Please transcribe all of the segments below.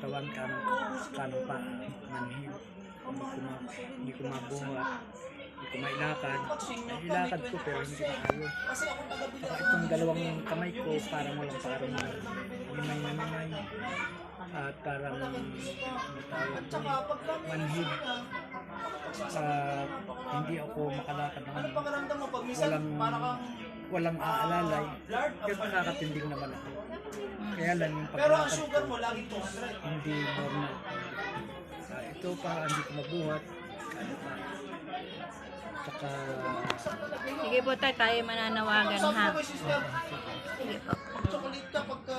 katawan, kanang, kanang pa, manhid. Hindi ko, ma, hindi ko mabuhat. Hindi ko mailakad. Nailakad ko pero hindi maayos. Saka itong dalawang kamay ko parang walang parang limay na limay. At parang ano manhid. At hindi ako makalakad ng walang para kang walang aalalay. Kaya nakakatinding naman ako. Kaya lang yung pero ang paglalakad sugar ko, mo lagi 200. hindi normal. Ah, ito pa, hindi ko mabuhat. Saka, Sige po tayo, tayo mananawagan Sabi ha. ko kay sister, Sige po. chocolate ka pagka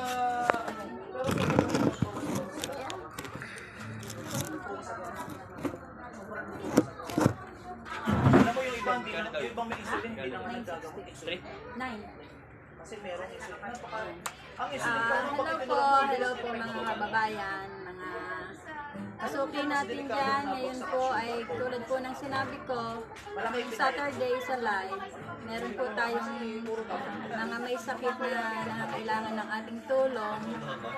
hindi naman insulin Nine. kasi meron insulin napaka ang insulin Ah, parang hello po, hello po mga kababayan, mga kasuki natin dyan. Ngayon po ay tulad po ng sinabi ko, Saturday sa live, meron po tayong mga may sakit na nangangailangan ng ating tulong.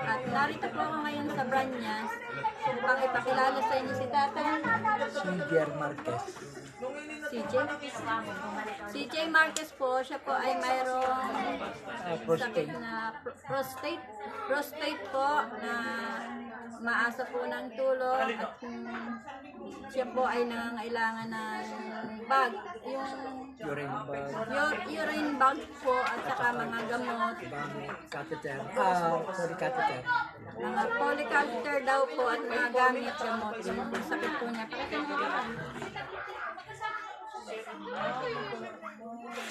At narito po ako ngayon sa Branyas upang ipakilala sa inyo si Tatay. si Jer Marquez. CJ. CJ Marquez po, siya po ay mayroong Ah, sakit prostate. na pro- prostate prostate po na maasa po ng tulong at mm, siya po ay nangangailangan ng bag yung Urine bag, ur- urine bag po at saka mga gamot bang catheter. Ah, sorry, catheter. mga polycatheter daw po at mga gamit gamot yung sakit po niya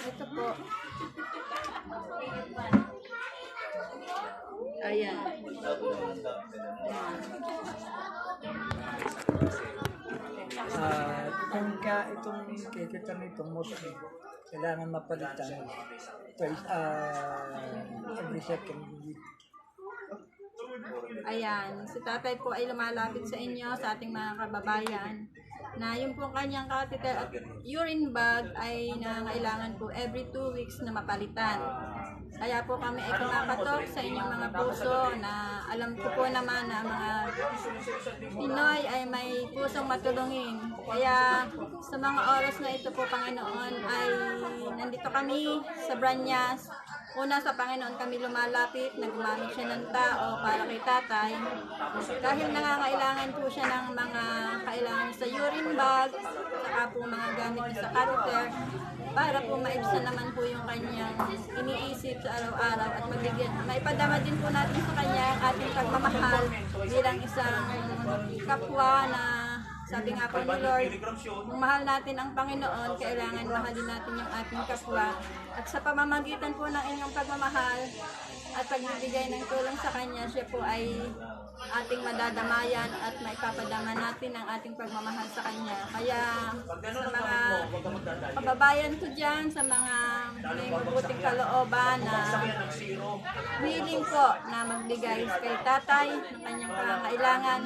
ito po ayan Ah, itong ka, itong catheter nitong mostly, kailangan mapalitan. Twice, ah, every second week. Ayan, si tatay po ay lumalapit sa inyo, sa ating mga kababayan, na yung po kanyang catheter at urine bag ay nangailangan po every two weeks na mapalitan. Kaya po kami ay kumakatok sa inyong mga puso na alam ko po naman na mga Pinoy ay may pusong matulungin. Kaya sa mga oras na ito po, Panginoon, ay nandito kami sa Branyas. Una sa Panginoon kami lumalapit, na gumamit siya ng tao para kay tatay. Dahil nangangailangan po siya ng mga kailangan sa urine bag, saka po mga gamit sa catheter, para po maibsan naman po yung kanyang iniisip sa araw-araw at mabigyan, maipadama din po natin sa kanya ang ating pagmamahal bilang isang kapwa na sabi nga po ni Lord, kung mahal natin ang Panginoon, kailangan mahalin natin yung ating kapwa. At sa pamamagitan po ng inyong pagmamahal at pagbibigay ng tulong sa Kanya, siya po ay ating madadamayan at maipapadama natin ang ating pagmamahal sa Kanya. Kaya sa mga kababayan ko dyan, sa mga may mabuting kalooban na willing po na magbigay kay tatay ng kanyang pangangailangan.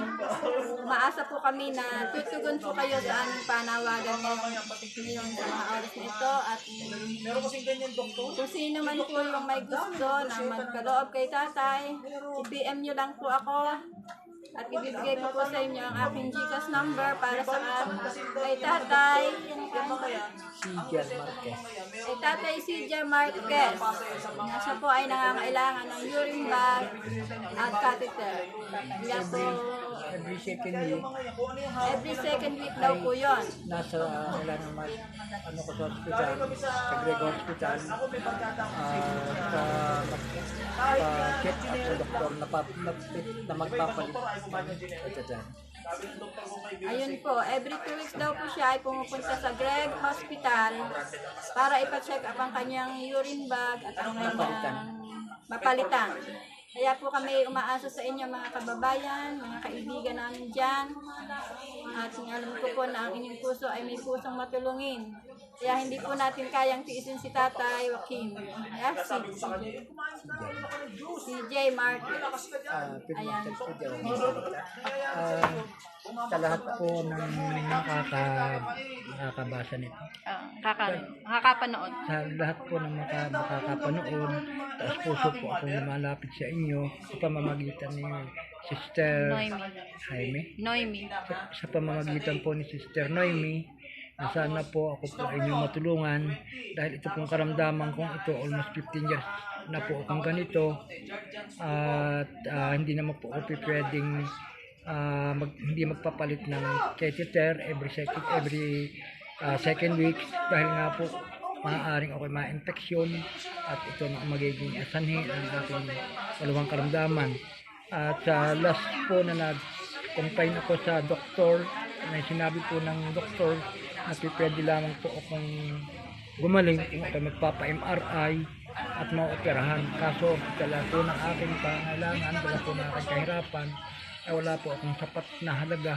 Umaasa po kami na tutugon po kayo sa aming panawagan ngayon sa mga oras na ito at meron kasing ganyan doktor. kung sino man po yung may gusto na magkaloob kay tatay, i-PM nyo lang po ako at ibibigay ko po sa inyo ang aking Gcash number para sa kay tatay. Si Jer Marquez. Kay tatay si J. Marquez. Na siya po ay nangangailangan ng urine bag at catheter. Kaya po, Every second week, every second week daw po yon. nasa uh, wala naman ano ko sa hospital, sa Greg Hospital, ah, sa pa-check up sa doktor na, pa, na, na magpapalit. Ito dyan. Ayun po, every two weeks daw po siya ay pumupunta sa Greg Hospital para ipa-check up ang kanyang urine bag at ang kanyang mapalitan. Kaya po kami umaasa sa inyo mga kababayan, mga kaibigan namin dyan. At alam ko po na ang inyong puso ay may pusong matulungin. Kaya hindi po natin kayang tiisin si Tatay Joaquin. Kaya si, si J. Martin. Ah, Ayan. Ah, sa lahat po ng nakaka, nakakabasa nito. Uh, kaka, makakapanood. Sa lahat po ng maka, makakapanood, taas puso po akong lumalapit sa inyo sa pamamagitan ni Sister Noemi. Jaime. Noemi. Sa, sa pamamagitan po ni Sister Noemi, na sana po ako po inyong matulungan dahil ito pong karamdaman kong ito almost 15 years na po akong ganito at ah, hindi naman po ako pwedeng ah, mag, hindi magpapalit ng catheter every second every ah, second week dahil nga po maaaring ako ma-infeksyon at ito na magiging asanhi ng ating dalawang karamdaman. At sa last po na nag-confine ako sa doktor, na sinabi po ng doktor na pwede lamang po akong gumaling kung ako magpapa-MRI at maoperahan. Kaso dala po ng aking pangailangan, dala po ng aking kahirapan, ay wala po akong sapat na halaga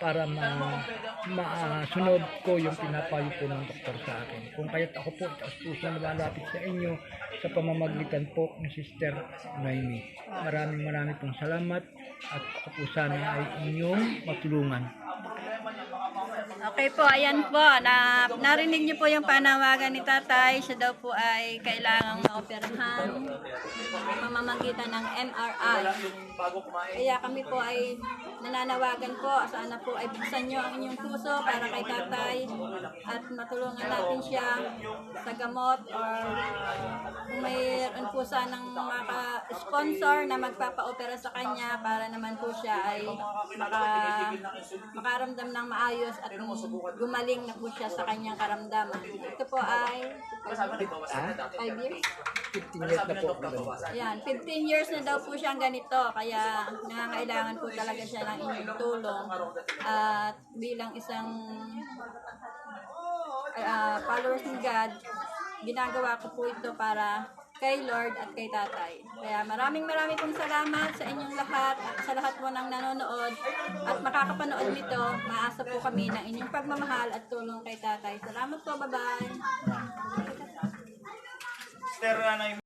para ma masunod ko yung pinapayo po ng doktor sa akin. Kung kaya't ako po, taas puso na lumalapit sa inyo sa pamamagitan po ni Sister Noemi. Maraming maraming pong salamat at ako po sana ay inyong matulungan. Okay po, ayan po. Na, narinig niyo po yung panawagan ni tatay. Siya daw po ay kailangang maoperahan pamamagitan ng MRI. Kaya kami po ay nananawagan po. Sana po ay buksan nyo ang inyong puso para kay tatay at matulungan natin siya sa gamot or kung mayroon po sanang maka-sponsor na magpapa-opera sa kanya para naman po siya ay maka, makaramdam ng maayos at gumaling na po siya sa kanyang karamdaman. Ito po ay Ha? 5 years. 15 years na po. Ayan, 15 years na daw po siyang ganito, kaya nangangailangan po talaga siya ng inyong tulong. At bilang isang ah, followers ng God, ginagawa ko po ito para kay Lord at kay Tatay. Kaya maraming maraming pong salamat sa inyong lahat at sa lahat po ng nanonood at makakapanood nito. Maasa po kami ng inyong pagmamahal at tulong kay Tatay. Salamat po, bye-bye! Ano